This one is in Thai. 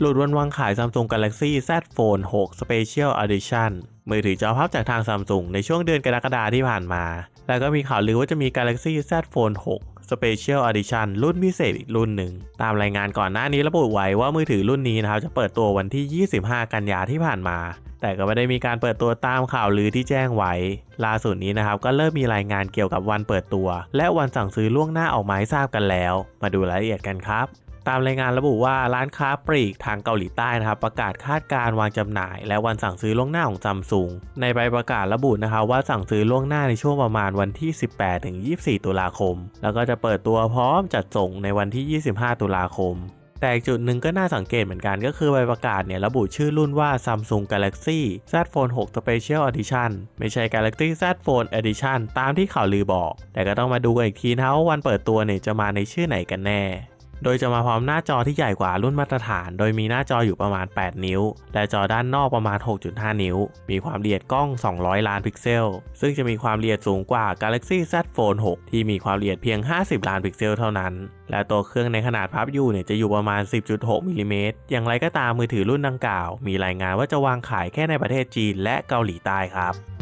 หลุดวันวางขาย Samsung Galaxy Z Fold 6 Special Edition มือถือจอพับจากทาง Samsung ในช่วงเดือนกรกฎาคมที่ผ่านมา แล้วก็มีข่าวลือว่าจะมี Galaxy Z Fold 6 Special Edition รุ่นพิเศษอีกรุ่นหนึ่ง ตามรายงานก่อนหน้านี้ระบุไว้ว่ามือถือรุ่นนี้นะครับจะเปิดตัววันที่ 25 กันยาที่ผ่านมา แต่ก็ไม่ได้มีการเปิดตัวตามข่าวลือที่แจ้งไว้ ล่าสุดนี้นะครับก็เริ่มมีรายงานเกี่ยวกับวันเปิดตัว และวันสั่งซื้อล่วงหน้าออกมาให้ทราบกันแล้ว มาดูรายละเอียดกันครับ ตามรายงานระบุว่าร้านค้าปลีกทางเกาหลีใต้นะครับประกาศคาดการวางจำหน่าย และวันสั่งซื้อล่วงหน้าของซัมซุงในใบประกาศระบุนะครับว่าสั่งซื้อล่วงหน้าในช่วงประมาณวันที่ 18ถึง24 ตุลาคม แล้วก็จะเปิดตัวพร้อมจัดส่งในวันที่ 25 ตุลาคมแต่อีกจุดหนึ่งก็น่าสังเกตเหมือนกันก็คือใบประกาศเนี่ยระบุชื่อรุ่นว่า Samsung Galaxy Z Fold 6 Special Edition ไม่ใช่ Galaxy Z Fold Edition ตามที่ข่าวลือบอก แต่ก็ต้องมาดูกันอีกทีนะว่าวันเปิดตัวเนี่ยจะมาในชื่อไหนกันแน่ โดยจะมาพร้อมหน้าจอที่ใหญ่กว่ารุ่นมาตรฐาน โดยมีหน้าจออยู่ประมาณ 8 นิ้ว และจอด้านนอกประมาณ 6.5 นิ้ว มีความละเอียดกล้อง 200 ล้านพิกเซล ซึ่งจะมีความละเอียดสูงกว่า Galaxy Z Fold 6 ที่มีความละเอียดเพียง 50 ล้านพิกเซลเท่านั้น และตัวเครื่องในขนาดพับอยู่เนี่ยจะอยู่ประมาณ 10.6มิลลิเมตรอย่างไรก็ตามมือถือรุ่นดังกล่าว มีรายงานว่าจะวางขายแค่ในประเทศจีนและเกาหลีใต้ครับ